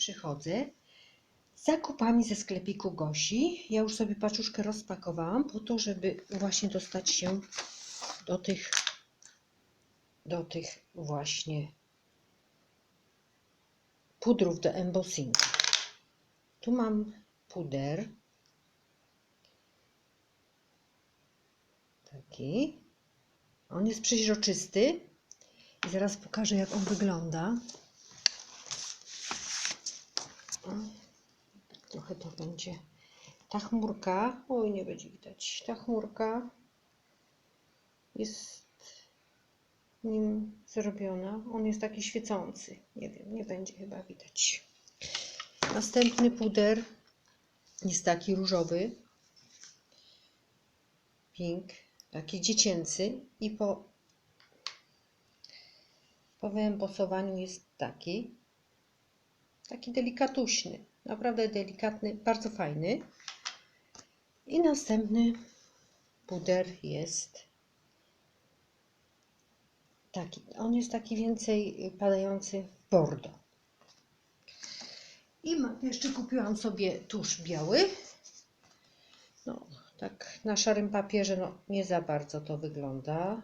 przychodzę zakupami ze sklepiku Gosi. Ja już sobie paczuszkę rozpakowałam po to, żeby właśnie dostać się do tych do tych właśnie pudrów do embossingu. Tu mam puder. Taki. On jest przeźroczysty. I zaraz pokażę, jak on wygląda. O, tak trochę to będzie. Ta chmurka, oj, nie będzie widać. Ta chmurka jest nim zrobiona. On jest taki świecący. Nie wiem, nie będzie chyba widać. Następny puder jest taki różowy. Pink, taki dziecięcy i po, po wyembosowaniu jest taki. Taki delikatuśny. Naprawdę delikatny, bardzo fajny. I następny puder jest taki. On jest taki więcej padający w bordo. I jeszcze kupiłam sobie tusz biały. No, tak na szarym papierze no, nie za bardzo to wygląda.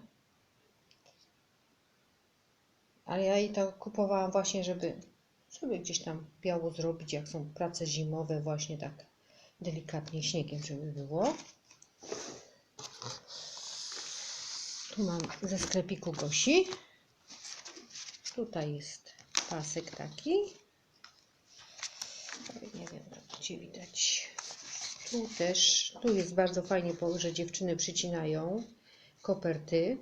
Ale ja i to kupowałam właśnie, żeby sobie gdzieś tam biało zrobić, jak są prace zimowe, właśnie tak delikatnie śniegiem, żeby było. Tu mam ze sklepiku Gosi. Tutaj jest pasek taki. Nie wiem, gdzie widać. Tu też, tu jest bardzo fajnie, że dziewczyny przycinają koperty,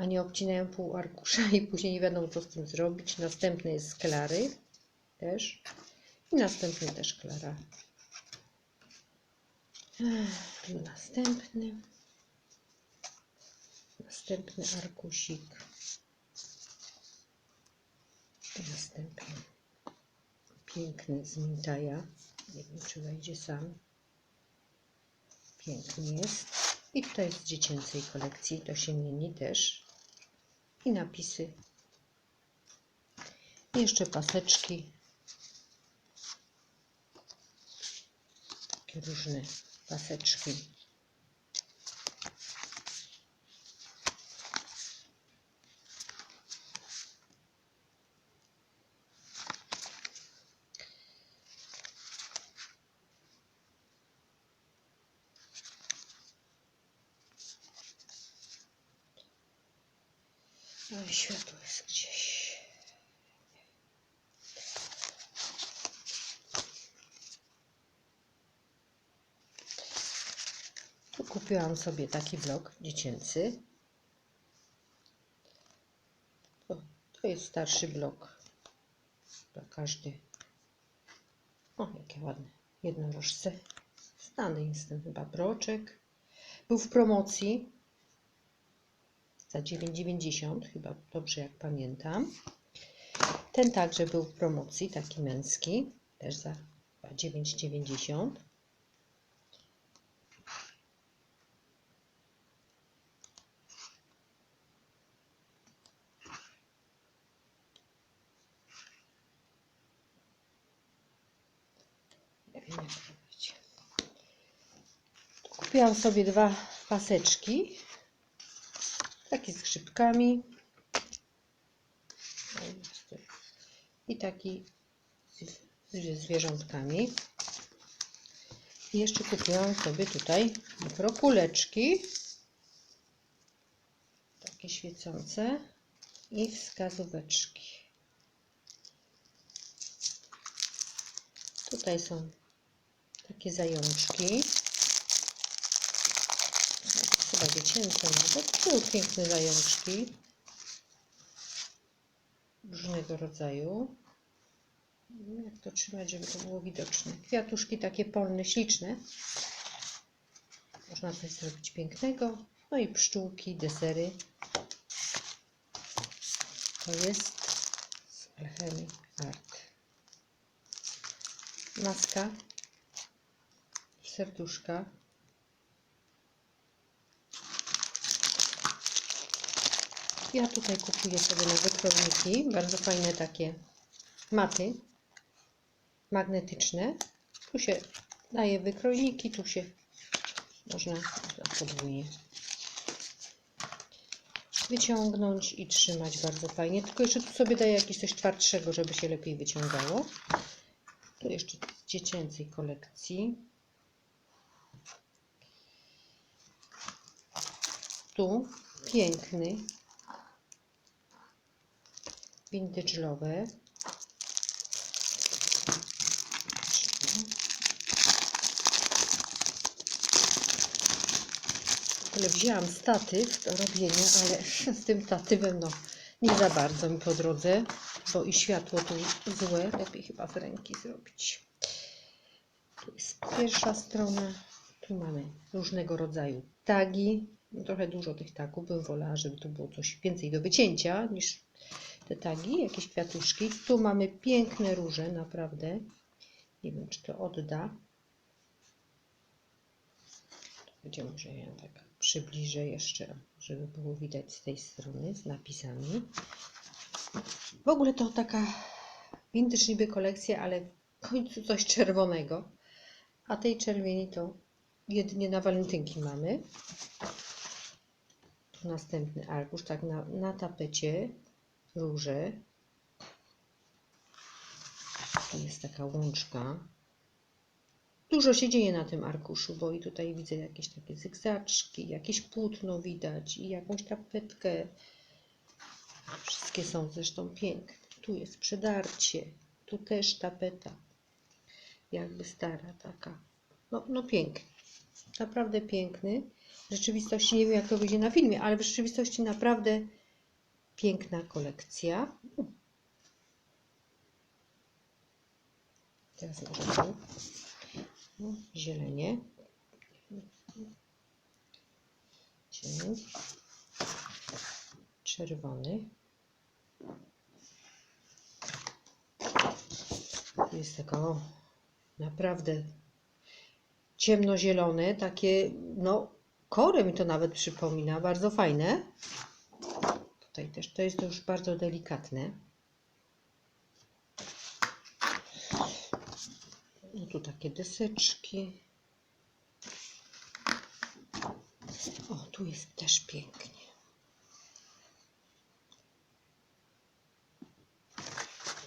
a nie obcinają pół arkusza i później nie wiadomo, co z tym zrobić. Następny jest z Klary też. I następny też Klara. Tu następny. Następny arkusik. Następny. Piękny z Mintaja. Nie wiem, czy wejdzie sam. Piękny jest. I tutaj z dziecięcej kolekcji, to się mieni też. I napisy. I jeszcze paseczki. Takie różne paseczki. No i światło jest gdzieś. Tu kupiłam sobie taki blok dziecięcy. To, jest starszy blok. To każdy. O, jakie ładne. Jednorożce. Znany jest ten chyba broczek. Był w promocji za 9,90 chyba dobrze jak pamiętam. Ten także był w promocji, taki męski, też za chyba 9,90. Nie wiem jak to będzie. Kupiłam sobie dwa paseczki taki z grzybkami. I taki z- z zwierzątkami. I jeszcze kupiłam sobie tutaj mikrokuleczki, takie świecące. I wskazóweczki. Tutaj są takie zajączki chyba dziecięce nawet. Tu piękne zajączki. Różnego rodzaju. Wiem, Jak to trzymać, żeby to było widoczne. Kwiatuszki takie polne, śliczne. Można coś zrobić pięknego. No i pszczółki, desery. To jest z Alchemy Art. Maska. Serduszka. Ja tutaj kupuję sobie na wykrowniki, bardzo fajne takie maty magnetyczne. Tu się daje wykrojniki, tu się można podwójnie wyciągnąć i trzymać bardzo fajnie. Tylko jeszcze tu sobie daję jakieś coś twardszego, żeby się lepiej wyciągało. Tu jeszcze z dziecięcej kolekcji. Tu piękny vintage'owe. Ale wzięłam statyw do robienia, ale z tym statywem no nie za bardzo mi po drodze, bo i światło tu złe, lepiej chyba z ręki zrobić. Tu jest pierwsza strona, tu mamy różnego rodzaju tagi, no, trochę dużo tych tagów, bym wolała, żeby tu było coś więcej do wycięcia niż te tagi, jakieś kwiatuszki. Tu mamy piękne róże, naprawdę. Nie wiem, czy to odda. Będzie może ja tak przybliżę jeszcze, żeby było widać z tej strony z napisami. W ogóle to taka vintage niby kolekcja, ale w końcu coś czerwonego. A tej czerwieni to jedynie na walentynki mamy. Tu następny arkusz, tak na, na tapecie róże. Tu jest taka łączka. Dużo się dzieje na tym arkuszu, bo i tutaj widzę jakieś takie zygzaczki, jakieś płótno widać i jakąś tapetkę. Wszystkie są zresztą piękne. Tu jest przedarcie, tu też tapeta. Jakby stara taka. No, no piękny. Naprawdę piękny. W rzeczywistości nie wiem jak to wyjdzie na filmie, ale w rzeczywistości naprawdę piękna kolekcja. Teraz. No, zielenie. Czerwony. Jest taka o, naprawdę ciemnozielone, takie no korę mi to nawet przypomina, bardzo fajne. Tutaj też to jest już bardzo delikatne. No tu takie deseczki. O, tu jest też pięknie.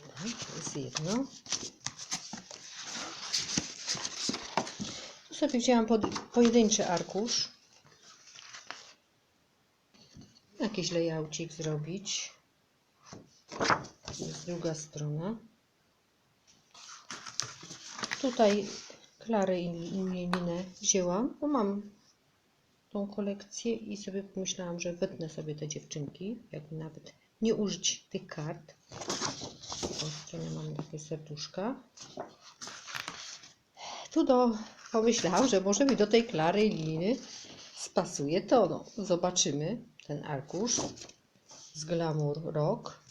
No, to jest jedno. Tu sobie wzięłam pod, pojedynczy arkusz. Jakiś layoutik zrobić. Jest druga strona. Tutaj Klarę i Jelinę wzięłam, bo mam tą kolekcję i sobie pomyślałam, że wytnę sobie te dziewczynki, jakby nawet nie użyć tych kart. Z tej strony mamy takie serduszka. Tu do, pomyślałam, że może mi do tej Klary Liny spasuje to. No, zobaczymy ten arkusz z Glamour Rock.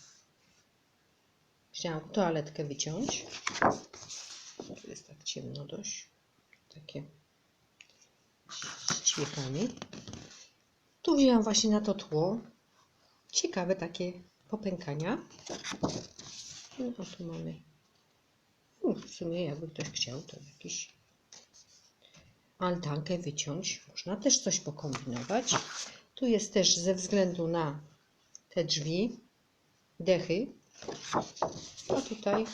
Chciałam toaletkę wyciąć. Tu jest tak ciemno dość. Takie z ćwiekami. Tu wzięłam właśnie na to tło. Ciekawe takie popękania. No tu mamy. No, w sumie jakby ktoś chciał, to jakiś altankę wyciąć. Można też coś pokombinować. Tu jest też ze względu na te drzwi, dechy. A tutaj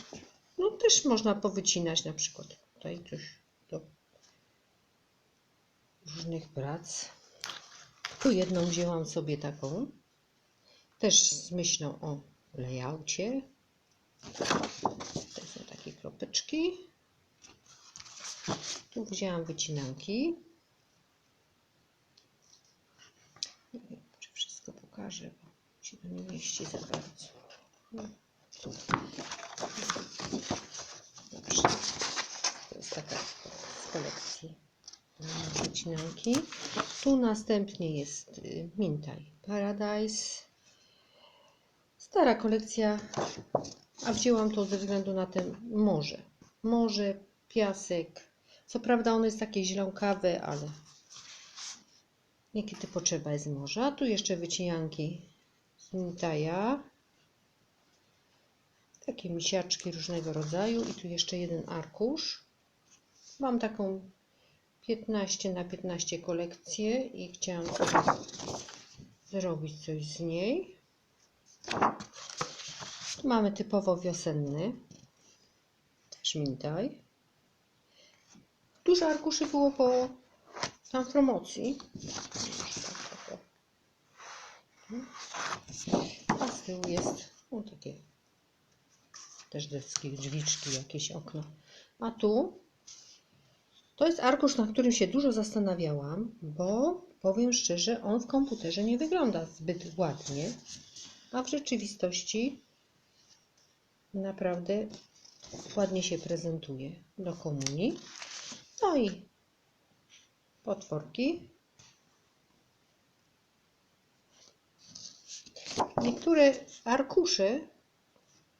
no też można powycinać na przykład tutaj coś do różnych prac. Tu jedną wzięłam sobie taką, też z myślą o layoutie. To są takie kropeczki. Tu wzięłam wycinanki. Nie wiem, czy wszystko pokażę, bo się to nie mieści za bardzo. Dobrze. To jest taka z kolekcji wycinanki. Tu następnie jest y, Mintaj Paradise. Stara kolekcja, a wzięłam to ze względu na ten morze. Morze, piasek. Co prawda ono jest takie zielonkawe, ale niekiedy potrzeba jest morza. Tu jeszcze wycinanki z Mintaja Takie misiaczki różnego rodzaju i tu jeszcze jeden arkusz. Mam taką 15 na 15 kolekcję i chciałam zrobić coś z niej. Tu mamy typowo wiosenny. Też mintaj. Dużo arkuszy było po tam promocji. A z tyłu jest no, takie też deski, drzwiczki, jakieś okno. A tu to jest arkusz, na którym się dużo zastanawiałam, bo powiem szczerze, on w komputerze nie wygląda zbyt ładnie, a w rzeczywistości naprawdę ładnie się prezentuje do komunii. No i potworki. Niektóre arkusze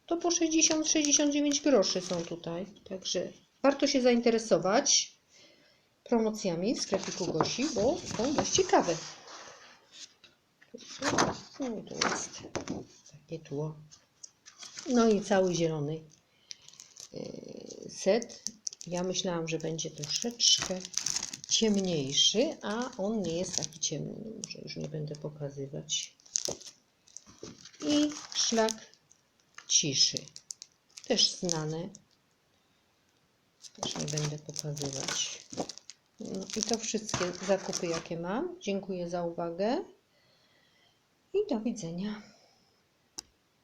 to po 60-69 groszy są tutaj, także warto się zainteresować promocjami w sklepiku Gosi, bo są dość ciekawe. No jest takie tło. No i cały zielony yy, set. Ja myślałam, że będzie troszeczkę ciemniejszy, a on nie jest taki ciemny. Może już nie będę pokazywać. I szlak ciszy. Też znane. Też nie będę pokazywać. No i to wszystkie zakupy, jakie mam. Dziękuję za uwagę i do widzenia.